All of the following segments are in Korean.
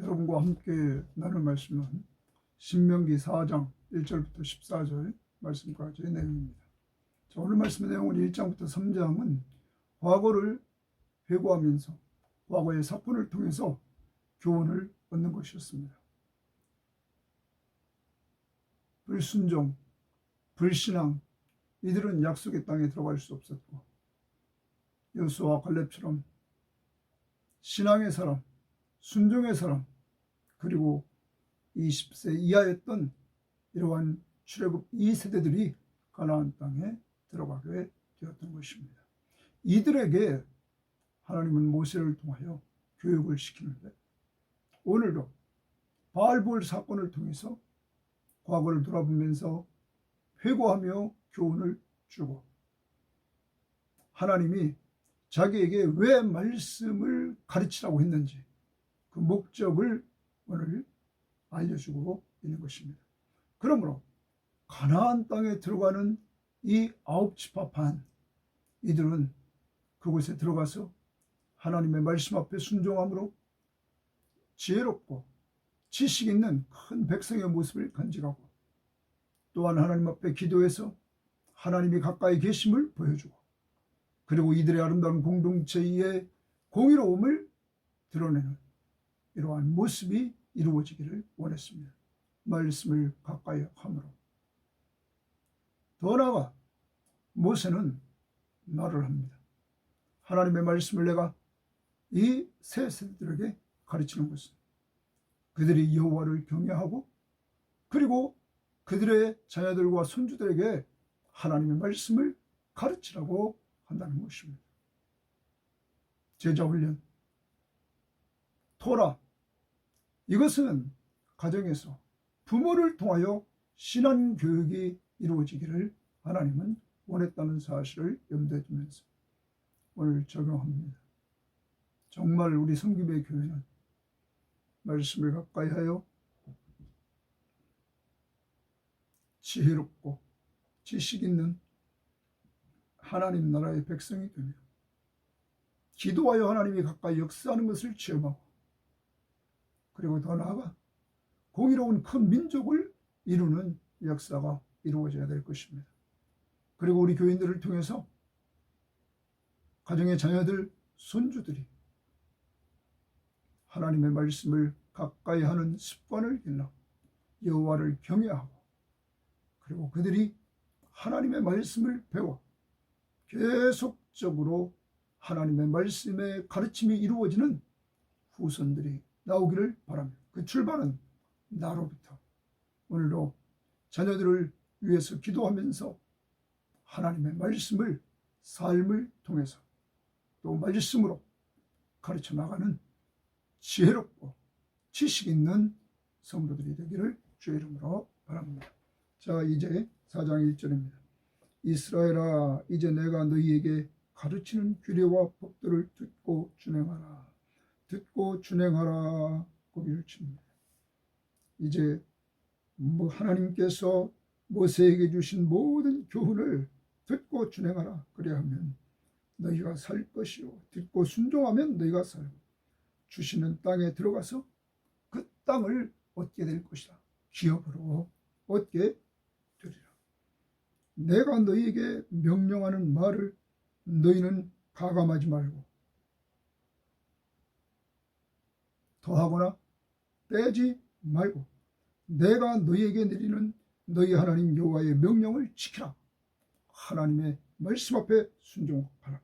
여러분과 함께 나눌 말씀은 신명기 4장 1절부터 14절 말씀까지의 내용입니다. 자, 오늘 말씀의 내용은 1장부터 3장은 과거를 회고하면서 과거의 사건을 통해서 교훈을 얻는 것이었습니다. 불순종, 불신앙, 이들은 약속의 땅에 들어갈 수 없었고 여수와 갈렙처럼 신앙의 사람, 순종의 사람, 그리고 20세 이하였던 이러한 출애굽 2세대들이 가나안 땅에 들어가게 되었던 것입니다. 이들에게 하나님은 모세를 통하여 교육을 시키는데 오늘도 바알볼 사건을 통해서 과거를 돌아보면서 회고하며 교훈을 주고 하나님이 자기에게 왜 말씀을 가르치라고 했는지 그 목적을 오늘 알려주고 있는 것입니다. 그러므로 가나안 땅에 들어가는 이 아홉 지파 반 이들은 그곳에 들어가서 하나님의 말씀 앞에 순종함으로 지혜롭고 지식 있는 큰 백성의 모습을 간직하고 또한 하나님 앞에 기도해서 하나님이 가까이 계심을 보여주고 그리고 이들의 아름다운 공동체의 공의로움을 드러내는 이러한 모습이 이루어지기를 원했습니다. 말씀을 가까이 함으로. 더 나아가 모세는 말을 합니다. 하나님의 말씀을 내가 이세 세대들에게 가르치는 것은 그들이 여호와를 경외하고 그리고 그들의 자녀들과 손주들에게 하나님의 말씀을 가르치라고 한다는 것입니다. 제자 훈련, 토라 이것은 가정에서 부모를 통하여 신앙 교육이 이루어지기를 하나님은 원했다는 사실을 염두에 두면서 오늘 적용합니다. 정말 우리 성김의 교회는 말씀을 가까이 하여 지혜롭고 지식 있는 하나님 나라의 백성이 되며 기도하여 하나님이 가까이 역사하는 것을 체험하고 그리고 더 나아가 공의로운 큰 민족을 이루는 역사가 이루어져야 될 것입니다. 그리고 우리 교인들을 통해서 가정의 자녀들, 손주들이 하나님의 말씀을 가까이 하는 습관을 길러 여호와를 경외하고 그리고 그들이 하나님의 말씀을 배워 계속적으로 하나님의 말씀의 가르침이 이루어지는 후손들이 나오기를 바랍니다. 그 출발은 나로부터 오늘도 자녀들을 위해서 기도하면서 하나님의 말씀을 삶을 통해서 또 말씀으로 가르쳐 나가는 지혜롭고 지식 있는 성도들이 되기를 주의 이름으로 바랍니다. 자, 이제 4장 1절입니다. 이스라엘아, 이제 내가 너희에게 가르치는 규례와 법들을 듣고 준행하라. 듣고 준행하라. 고비를 칩니다. 이제 뭐 하나님께서 모세에게 주신 모든 교훈을 듣고 준행하라. 그래야 하면 너희가 살 것이요. 듣고 순종하면 너희가 살고 주시는 땅에 들어가서 그 땅을 얻게 될 것이다. 기업으로 얻게 되리라. 내가 너희에게 명령하는 말을 너희는 가감하지 말고 더하거나 빼지 말고 내가 너희에게 내리는 너희 하나님 여호와의 명령을 지키라. 하나님의 말씀 앞에 순종하라.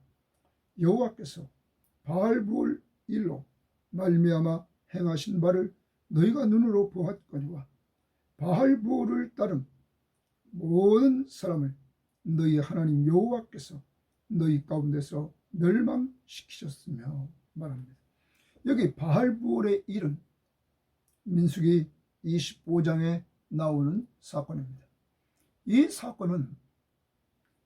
여호와께서 바알부올 일로 말미암아 행하신 바를 너희가 눈으로 보았거니와 바알부올을 따른 모든 사람을 너희 하나님 여호와께서 너희 가운데서 멸망시키셨으며 말합니다. 여기 바알부올의 일은 민수기 25장에 나오는 사건입니다. 이 사건은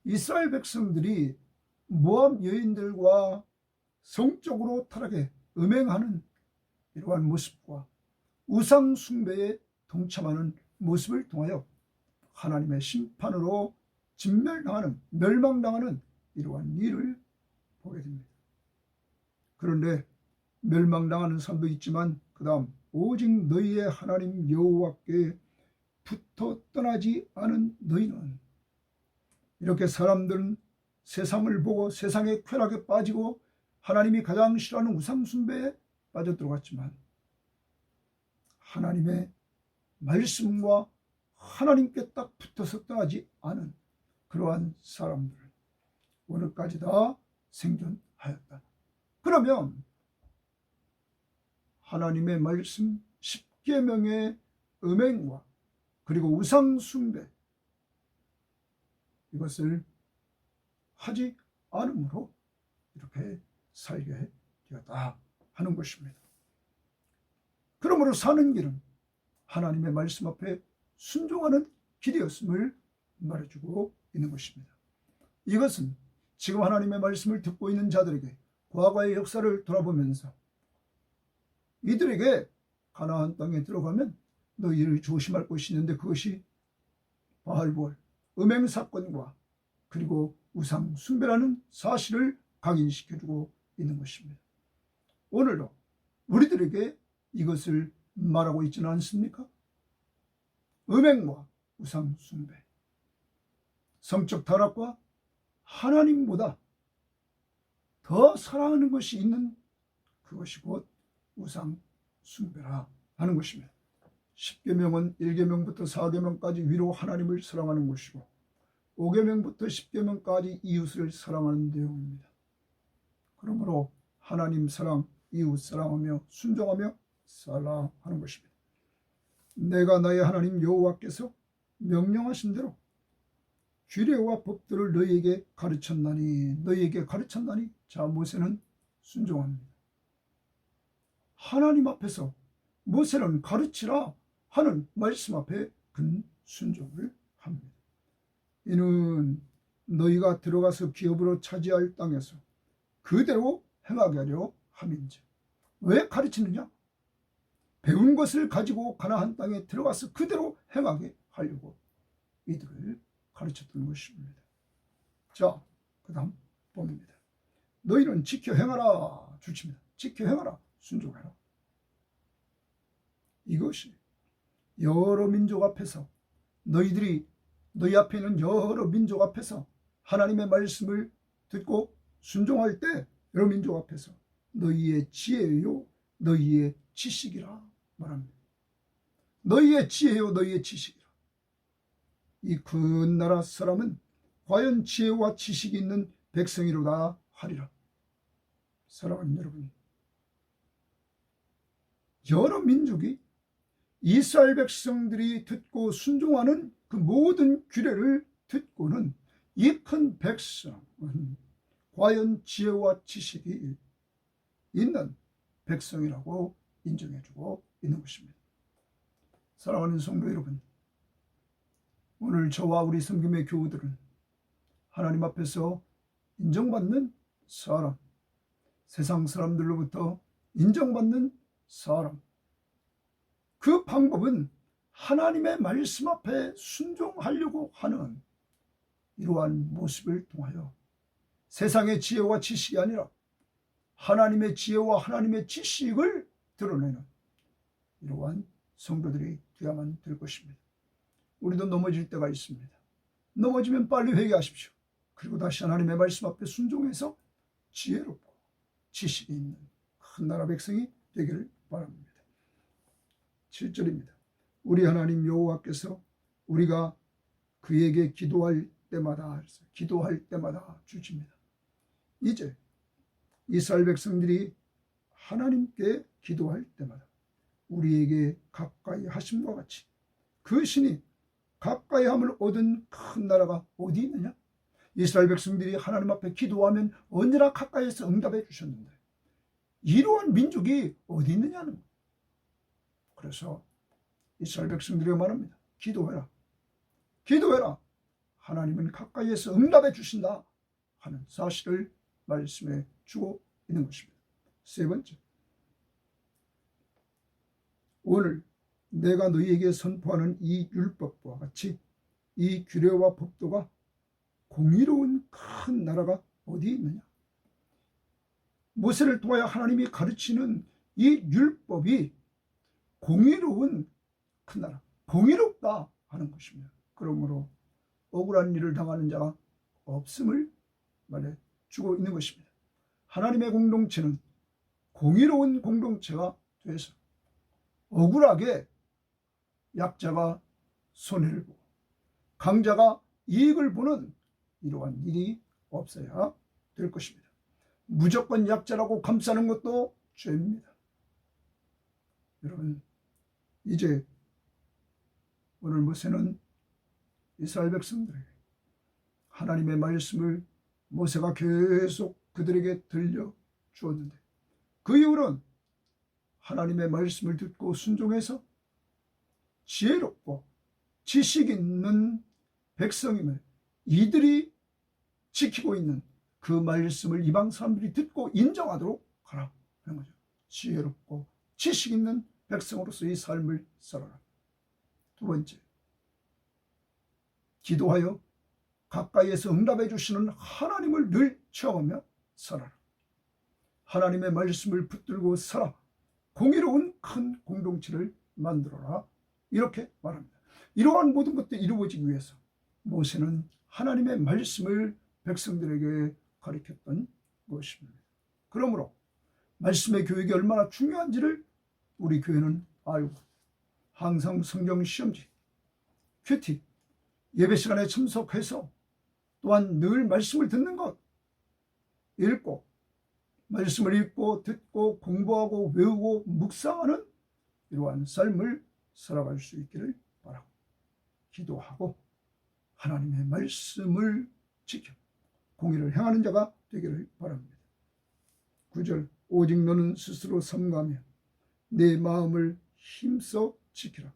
이스라엘 백성들이 모함 여인들과 성적으로 타락해 음행하는 이러한 모습과 우상 숭배에 동참하는 모습을 통하여 하나님의 심판으로 진멸당하는 멸망당하는 이러한 일을 보게 됩니다. 그런데 멸망당하는 사람도 있지만 그 다음 오직 너희의 하나님 여호와께 붙어 떠나지 않은 너희는 이렇게 사람들은 세상을 보고 세상의 쾌락에 빠지고 하나님이 가장 싫어하는 우상 숭배에 빠져들어갔지만 하나님의 말씀과 하나님께 딱 붙어서 떠나지 않은 그러한 사람들 오늘까지 다 생존하였다. 그러면 하나님의 말씀 10계명의 음행과 그리고 우상 숭배 이것을 하지 않으므로 이렇게 살게 되었다 하는 것입니다. 그러므로 사는 길은 하나님의 말씀 앞에 순종하는 길이었음을 말해주고 있는 것입니다. 이것은 지금 하나님의 말씀을 듣고 있는 자들에게 과거의 역사를 돌아보면서 이들에게 가나안 땅에 들어가면 너희를 조심할 것이 있는데 그것이 바알볼 음행 사건과 그리고 우상 숭배라는 사실을 각인시켜주고 있는 것입니다. 오늘도 우리들에게 이것을 말하고 있지는 않습니까? 음행과 우상 숭배, 성적 타락과 하나님보다 더 사랑하는 것이 있는 그것이 곧 우상 숭배라 하는 것입니다. 10계명은 1계명부터 4계명까지 위로 하나님을 사랑하는 것이고 5계명부터 10계명까지 이웃을 사랑하는 내용입니다. 그러므로 하나님 사랑, 이웃 사랑하며 순종하며 살라 하는 것입니다. 내가 나의 하나님 여호와께서 명령하신 대로 규례와 법들을 너희에게 가르쳤나니 너희에게 가르쳤나니 자 모세는 순종합니다. 하나님 앞에서 모세는 가르치라 하는 말씀 앞에 근 순종을 합니다. 이는 너희가 들어가서 기업으로 차지할 땅에서 그대로 행하게 하려 함인지. 왜 가르치느냐? 배운 것을 가지고 가나안 땅에 들어가서 그대로 행하게 하려고 이들을 가르쳤던 것입니다. 자, 그 다음 봅니다. 너희는 지켜 행하라 주십니다. 지켜 행하라 순종하라. 이것이 여러 민족 앞에서 너희들이 너희 앞에 있는 여러 민족 앞에서 하나님의 말씀을 듣고 순종할 때 여러 민족 앞에서 너희의 지혜요 너희의 지식이라 말합니다. 너희의 지혜요 너희의 지식이라. 이 큰 나라 사람은 과연 지혜와 지식이 있는 백성이로다 하리라. 사랑하는 여러분, 여러 민족이 이스라엘 백성들이 듣고 순종하는 그 모든 규례를 듣고는 이 큰 백성은 과연 지혜와 지식이 있는 백성이라고 인정해주고 있는 것입니다. 사랑하는 성도 여러분, 오늘 저와 우리 성김의 교우들은 하나님 앞에서 인정받는 사람, 세상 사람들로부터 인정받는 사람, 그 방법은 하나님의 말씀 앞에 순종하려고 하는 이러한 모습을 통하여 세상의 지혜와 지식이 아니라 하나님의 지혜와 하나님의 지식을 드러내는 이러한 성도들이 되야만 될 것입니다. 우리도 넘어질 때가 있습니다. 넘어지면 빨리 회개하십시오. 그리고 다시 하나님의 말씀 앞에 순종해서 지혜롭고 지식이 있는 큰 나라 백성이 되기를 바랍니다. 7절입니다. 우리 하나님 여호와께서 우리가 그에게 기도할 때마다 기도할 때마다 주십니다. 이제 이스라엘 백성들이 하나님께 기도할 때마다 우리에게 가까이 하심과 같이 그 신이 가까이 함을 얻은 큰 나라가 어디 있느냐? 이스라엘 백성들이 하나님 앞에 기도하면 언제나 가까이에서 응답해 주셨는데 이러한 민족이 어디 있느냐는. 그래서 이스라엘 백성들에게 말합니다. 기도해라. 기도해라. 하나님은 가까이에서 응답해 주신다 하는 사실을 말씀해 주고 있는 것입니다. 세 번째. 오늘 내가 너희에게 선포하는 이 율법과 같이 이 규례와 법도가 공의로운 큰 나라가 어디 있느냐? 모세를 통하여 하나님이 가르치는 이 율법이 공의로운 큰 나라, 공의롭다 하는 것입니다. 그러므로 억울한 일을 당하는 자가 없음을 말해 주고 있는 것입니다. 하나님의 공동체는 공의로운 공동체가 돼서 억울하게 약자가 손해를 보고 강자가 이익을 보는 이러한 일이 없어야 될 것입니다. 무조건 약자라고 감싸는 것도 죄입니다. 여러분, 이제 오늘 모세는 이스라엘 백성들에게 하나님의 말씀을 모세가 계속 그들에게 들려 주었는데 그 이후로는 하나님의 말씀을 듣고 순종해서 지혜롭고 지식 있는 백성임을 이들이 지키고 있는 그 말씀을 이방 사람들이 듣고 인정하도록 하라 하는 거죠. 지혜롭고 지식 있는 백성으로서의 삶을 살아라. 두 번째, 기도하여 가까이에서 응답해 주시는 하나님을 늘 체험하며 살아라. 하나님의 말씀을 붙들고 살아 공의로운 큰 공동체를 만들어라. 이렇게 말합니다. 이러한 모든 것들이 이루어지기 위해서 모세는 하나님의 말씀을 백성들에게 가르쳤던 것입니다. 그러므로 말씀의 교육이 얼마나 중요한지를 우리 교회는 알고 항상 성경 시험지, 큐티, 예배 시간에 참석해서 또한 늘 말씀을 듣는 것, 읽고 말씀을 읽고 듣고 공부하고 외우고 묵상하는 이러한 삶을 살아갈 수 있기를 바라고 기도하고 하나님의 말씀을 지켜 공의를 행하는 자가 되기를 바랍니다. 9절 오직 너는 스스로 삼가며 내 마음을 힘써 지키라.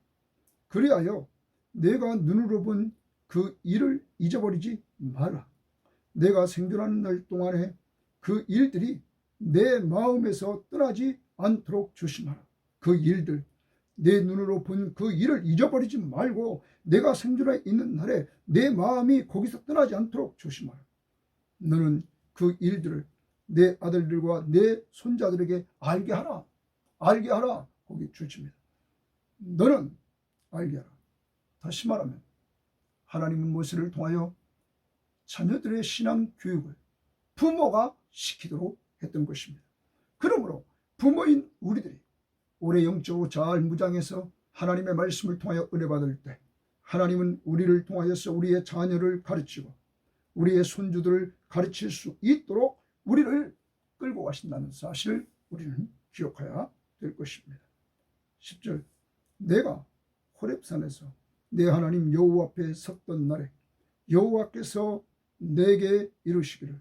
그리하여 내가 눈으로 본 그 일을 잊어버리지 마라. 내가 생존하는 날 동안에 그 일들이 내 마음에서 떠나지 않도록 조심하라. 그 일들, 내 눈으로 본 그 일을 잊어버리지 말고 내가 생존해 있는 날에 내 마음이 거기서 떠나지 않도록 조심하라. 너는 그 일들을 내 아들들과 내 손자들에게 알게 하라. 알게 하라. 거기 주십니다. 너는 알게 하라. 다시 말하면 하나님은 모세를 통하여 자녀들의 신앙 교육을 부모가 시키도록 했던 것입니다. 그러므로 부모인 우리들이 올해 영적으로 잘 무장해서 하나님의 말씀을 통하여 은혜 받을 때 하나님은 우리를 통하여서 우리의 자녀를 가르치고 우리의 손주들을 가르칠 수 있도록 우리를 끌고 가신다는 사실을 우리는 기억해야 될 것입니다. 10절 내가 호렙산에서 내 하나님 여호와 앞에 섰던 날에 여호와께서 내게 이르시기를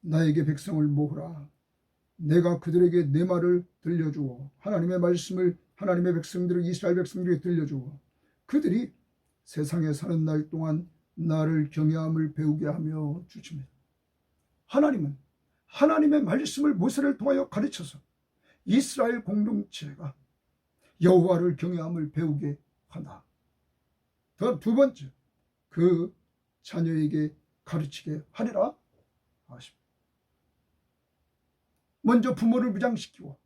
나에게 백성을 모으라 내가 그들에게 내 말을 들려주어 하나님의 말씀을 하나님의 백성들을 이스라엘 백성들에게 들려주어 그들이 세상에 사는 날 동안 나를 경외함을 배우게 하며 주십니다. 하나님은 하나님의 말씀을 모세를 통하여 가르쳐서 이스라엘 공동체가 여호와를 경외함을 배우게 한다. 두 번째, 그 자녀에게 가르치게 하리라. 먼저 부모를 무장시키고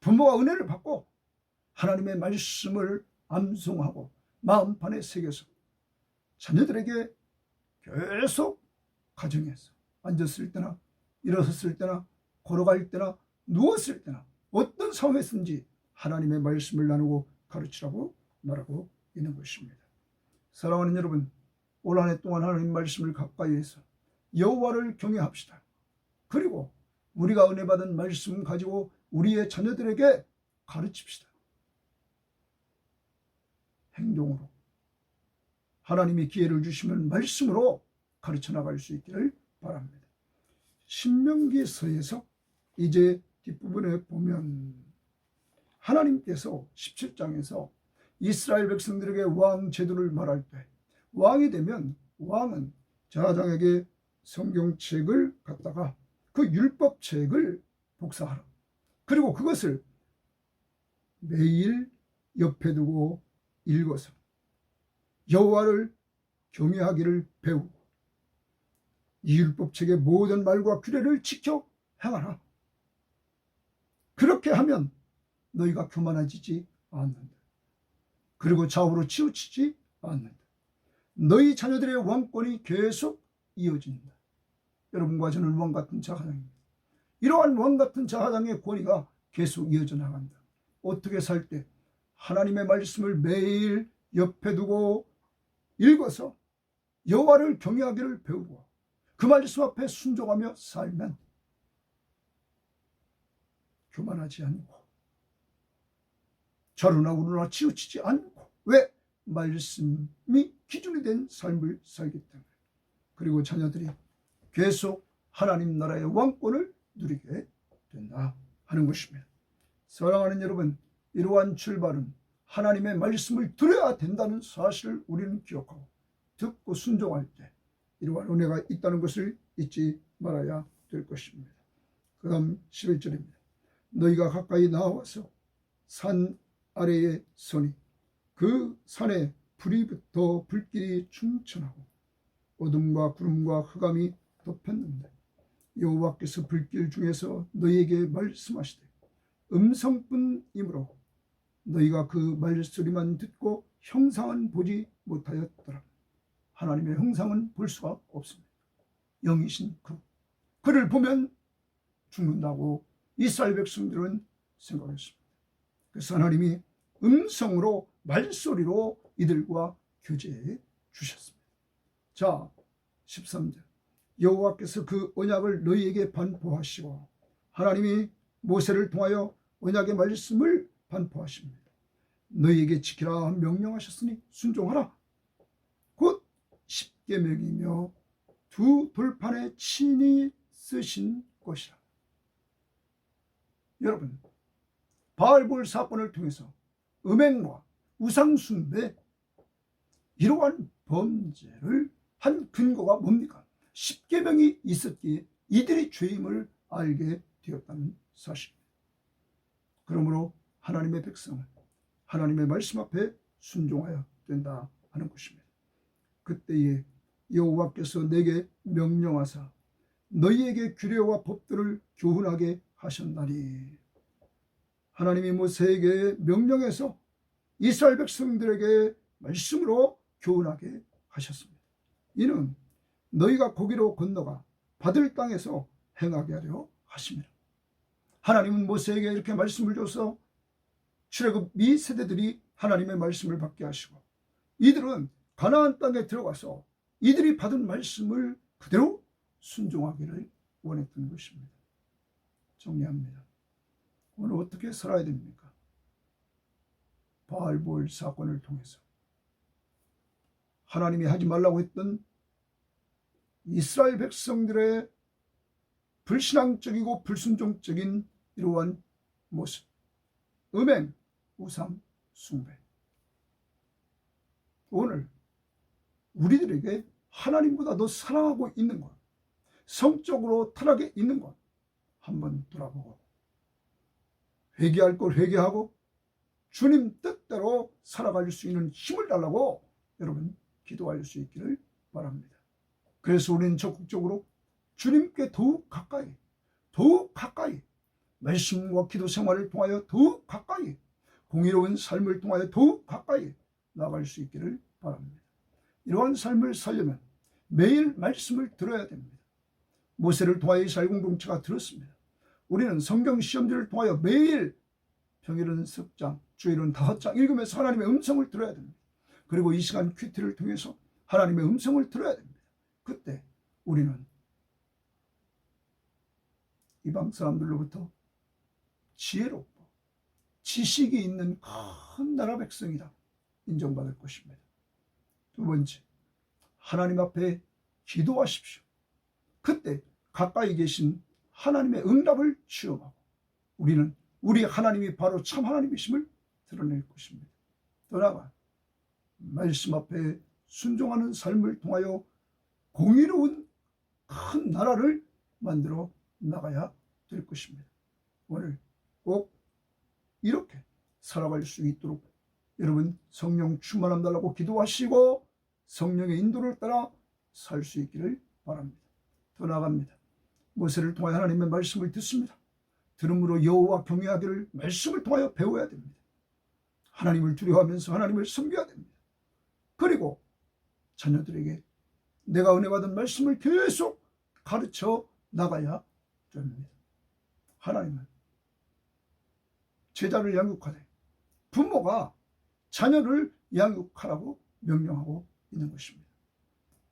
부모가 은혜를 받고 하나님의 말씀을 암송하고 마음판에 새겨서 자녀들에게 계속 가정에서 앉았을 때나 일어섰을 때나 걸어갈 때나 누웠을 때나 어떤 상황에서든지 하나님의 말씀을 나누고 가르치라고 말하고 있는 것입니다. 사랑하는 여러분, 올 한 해 동안 하나님 말씀을 가까이 해서 여호와를 경외합시다. 그리고 우리가 은혜 받은 말씀 가지고 우리의 자녀들에게 가르칩시다. 행동으로 하나님이 기회를 주시면 말씀으로 가르쳐 나갈 수 있기를 바랍니다. 신명기서에서 이제 뒷부분에 보면 하나님께서 17장에서 이스라엘 백성들에게 왕 제도를 말할 때 왕이 되면 왕은 자장에게 성경책을 갖다가 그 율법책을 복사하라. 그리고 그것을 매일 옆에 두고 읽어서 여호와를 경외하기를 배우고 이 율법책의 모든 말과 규례를 지켜 행하라. 그렇게 하면 너희가 교만해지지 않는다. 그리고 좌우로 치우치지 않는다. 너희 자녀들의 왕권이 계속 이어진다. 여러분과 저는 왕 같은 자가당입니다. 이러한 왕 같은 자가당의 권위가 계속 이어져 나간다. 어떻게 살 때 하나님의 말씀을 매일 옆에 두고 읽어서 여호와를 경외하기를 배우고 그 말씀 앞에 순종하며 살면 교만하지 않고 좌루나 우루나 치우치지 않고 왜 말씀이 기준이 된 삶을 살기 때문에 그리고 자녀들이 계속 하나님 나라의 왕권을 누리게 된다 하는 것입니다. 사랑하는 여러분, 이러한 출발은 하나님의 말씀을 들어야 된다는 사실을 우리는 기억하고 듣고 순종할 때 이러한 은혜가 있다는 것을 잊지 말아야 될 것입니다. 그 다음 11절입니다. 너희가 가까이 나와서 산 아래에 서니 그 산에 불이 붙어 불길이 충천하고 어둠과 구름과 흑암이 덮였는데 여호와께서 불길 중에서 너희에게 말씀하시되 음성뿐이므로 너희가 그 말소리만 듣고 형상은 보지 못하였더라. 하나님의 형상은 볼 수가 없습니다. 영이신 그 그를 보면 죽는다고 이스라엘 백성들은 생각했습니다. 그래서 하나님이 음성으로 말소리로 이들과 교제해 주셨습니다. 자, 13절. 여호와께서 그 언약을 너희에게 반포하시고 하나님이 모세를 통하여 언약의 말씀을 반포하십니다. 너희에게 지키라 명령하셨으니 순종하라. 곧 십계명이며 두 돌판에 친히 쓰신 것이라. 여러분, 바알볼 사건을 통해서 음행과 우상숭배 이러한 범죄를 한 근거가 뭡니까? 십계명이 있었기에 이들이 죄임을 알게 되었다는 사실입니다. 그러므로 하나님의 백성은 하나님의 말씀 앞에 순종하여 된다 하는 것입니다. 그때에 여호와께서 내게 명령하사 너희에게 규례와 법들을 교훈하게 하셨나니 하나님이 모세에게 명령해서 이스라엘 백성들에게 말씀으로 교훈하게 하셨습니다. 이는 너희가 거기로 건너가 받을 땅에서 행하게 하려 하십니다. 하나님은 모세에게 이렇게 말씀을 줘서 출애굽 미 세대들이 하나님의 말씀을 받게 하시고 이들은 가나안 땅에 들어가서 이들이 받은 말씀을 그대로 순종하기를 원했던 것입니다. 정리합니다. 오늘 어떻게 살아야 됩니까? 바알볼 사건을 통해서 하나님이 하지 말라고 했던 이스라엘 백성들의 불신앙적이고 불순종적인 이러한 모습, 음행, 우상, 숭배. 오늘 우리들에게 하나님보다 더 사랑하고 있는 것, 성적으로 타락해 있는 것 한번 돌아보고 회개할 걸 회개하고 주님 뜻대로 살아갈 수 있는 힘을 달라고 여러분 기도할 수 있기를 바랍니다. 그래서 우리는 적극적으로 주님께 더욱 가까이, 더욱 가까이, 말씀과 기도 생활을 통하여 더욱 가까이, 공의로운 삶을 통하여 더욱 가까이 나갈 수 있기를 바랍니다. 이러한 삶을 살려면 매일 말씀을 들어야 됩니다. 모세를 통하여 이스라엘 공동체가 들었습니다. 우리는 성경 시험지를 통하여 매일 평일은 석장, 주일은 다섯 장 읽으면서 하나님의 음성을 들어야 됩니다. 그리고 이 시간 큐티를 통해서 하나님의 음성을 들어야 됩니다. 그때 우리는 이방 사람들로부터 지혜롭고 지식이 있는 큰 나라 백성이다 인정받을 것입니다. 두 번째, 하나님 앞에 기도하십시오. 그때 가까이 계신 하나님의 응답을 취업하고 우리는 우리 하나님이 바로 참 하나님이심을 드러낼 것입니다. 더 나아가 말씀 앞에 순종하는 삶을 통하여 공의로운 큰 나라를 만들어 나가야 될 것입니다. 오늘 꼭 이렇게 살아갈 수 있도록 여러분 성령 충만함 달라고 기도하시고 성령의 인도를 따라 살 수 있기를 바랍니다. 더 나아갑니다. 모세를 통하여 하나님의 말씀을 듣습니다. 들음으로 여호와 경외하기를 말씀을 통하여 배워야 됩니다. 하나님을 두려워하면서 하나님을 섬겨야 됩니다. 그리고 자녀들에게 내가 은혜 받은 말씀을 계속 가르쳐 나가야 됩니다. 하나님은 제자를 양육하되 부모가 자녀를 양육하라고 명령하고 있는 것입니다.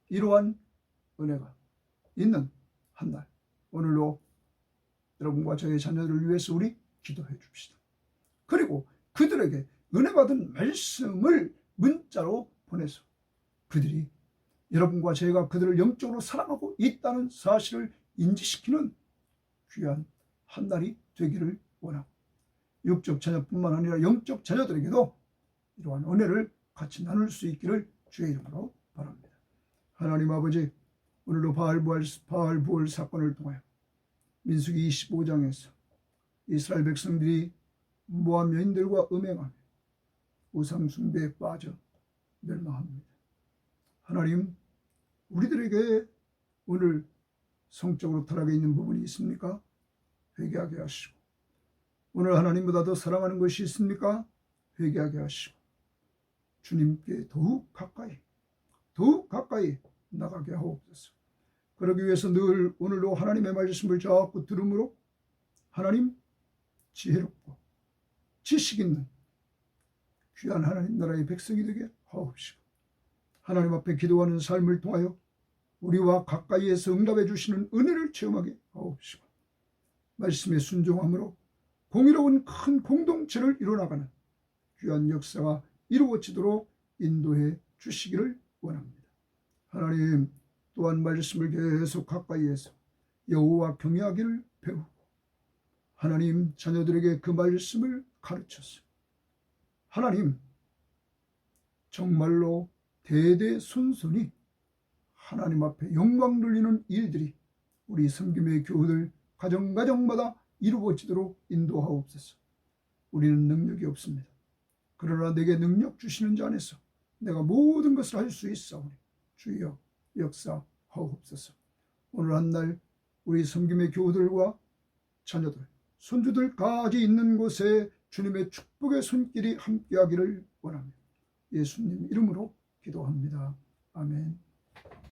이러한 은혜가 있는 한 날 오늘로 여러분과 저의 자녀들을 위해서 우리 기도해 줍시다. 그리고 그들에게 은혜 받은 말씀을 문자로 보내서 그들이 여러분과 저희가 그들을 영적으로 사랑하고 있다는 사실을 인지시키는 귀한 한 날이 되기를 원하고 육적 자녀뿐만 아니라 영적 자녀들에게도 이러한 은혜를 같이 나눌 수 있기를 주의 이름으로 바랍니다. 하나님 아버지 오늘도 바알부알 바알부월 사건을 통하여 민수기 25장에서 이스라엘 백성들이 모함 여인들과 음행하며 우상 숭배에 빠져 멸망합니다. 하나님 우리들에게 오늘 성적으로 타락해 있는 부분이 있습니까? 회개하게 하시고 오늘 하나님보다 더 사랑하는 것이 있습니까? 회개하게 하시고 주님께 더욱 가까이 더욱 가까이 나가게 하옵소서. 그러기 위해서 늘 오늘도 하나님의 말씀을 자꾸 들음으로 하나님 지혜롭고 지식 있는 귀한 하나님 나라의 백성이 되게 하옵시고 하나님 앞에 기도하는 삶을 통하여 우리와 가까이에서 응답해 주시는 은혜를 체험하게 하옵시고 말씀에 순종함으로 공의로운 큰 공동체를 이뤄나가는 귀한 역사가 이루어지도록 인도해 주시기를 원합니다. 하나님 또한 말씀을 계속 가까이에서 여호와 경외하기를 배우고 하나님 자녀들에게 그 말씀을 가르쳐서 하나님 정말로 대대손손이 하나님 앞에 영광 돌리는 일들이 우리 섬김의 교우들 가정가정마다 이루어지도록 인도하옵소서. 우리는 능력이 없습니다. 그러나 내게 능력 주시는 자 안에서 내가 모든 것을 할 수 있사오니 주여 역사하옵소서. 오늘 한 날 우리 섬김의 교우들과 자녀들, 손주들까지 있는 곳에 주님의 축복의 손길이 함께하기를 원합니다. 예수님 이름으로 기도합니다. 아멘.